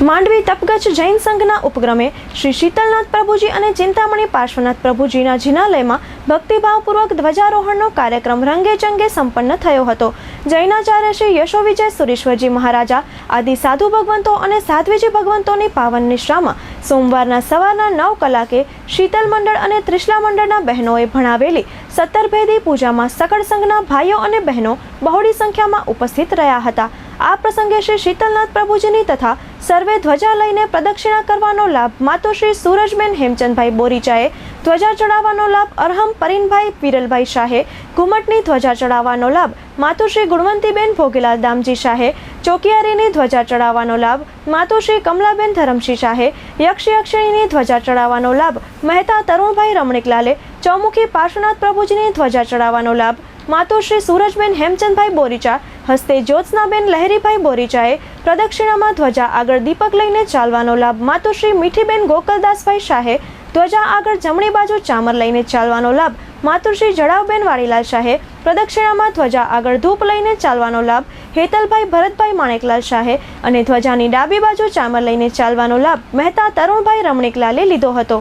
માંડવી તપગજ જૈન સંઘના ઉપક્રમે શ્રી શીતલનાથ પ્રભુજી અને ચિંતામણી પાર્શ્વનાથ પ્રભુજીના જિનાલયમાં ભક્તિભાવપૂર્વક ધ્વજારોહણનો કાર્યક્રમ રંગે ચંગે સંપન્ન થયો હતો. જૈનાચાર્ય શ્રી યશો વિજય સુરેશ્વરજી મહારાજા, આદિ સાધુ ભગવંતો અને સાધ્વીજી ભગવંતોની પાવન નિશ્રામાં સોમવારના સવારના નવ કલાકે શીતલ મંડળ અને ત્રિશલા મંડળના બહેનોએ ભણાવેલી સત્તરભેદી પૂજામાં સકળ સંઘના ભાઈઓ અને બહેનો બહોળી સંખ્યામાં ઉપસ્થિત રહ્યા હતા. આ પ્રસંગે શ્રી શીતલનાથ પ્રભુજીની તથા સર્વે ધ્વજા લઈને પ્રદક્ષિણા કરવાનો લાભ માતોશ્રી સૂરજબેન હેમચંદભાઈ બોરીચાએ ધ્વજા ચડાવવાનો લાભ અરહમ પરીનભાઈ વિરલભાઈ શાહે, ઘુમટની ધ્વજા ચડાવવાનો લાભ માતુશ્રી ગુણવંતીબેન ભોગીલાલ દામજી શાહે, ચોકિયારીની ધ્વજા ચડાવવાનો લાભ માતુશ્રી કમલાબેન ધરમસિંહ શાહે યક્ષયક્ષિણીની ધ્વજા ચડાવવાનો લાભ મહેતા તરુણભાઈ રમણીકલાલે, ચોમુખી પાર્શ્વનાથ પ્રભુજીની ધ્વજા ચડાવવાનો લાભ માતોશ્રી સુરજબેન હેમચંદભાઈ બોરીચા હસ્તે જ્યોત્સનાબેન લહેરીભાઈ બોરીચાએ પ્રદક્ષિણામાં ધ્વજા આગળ દીપક લઈને ચાલવાનો લાભ માતોશ્રી મીઠીબેન ગોકલદાસભાઈ શાહે ધ્વજા આગળ જમણી બાજુ ચામર લઈને ચાલવાનો લાભ માતુશ્રી જડાવબેન વાડીલાલ શાહે પ્રદક્ષિણામાં ધ્વજા આગળ ધૂપ લઈને ચાલવાનો લાભ હેતલભાઈ ભરતભાઈ માણેકલાલ શાહે અને ધ્વજાની ડાબી બાજુ ચામર લઈને ચાલવાનો લાભ મહેતા તરુણભાઈ રમણીકલાલે લીધો હતો.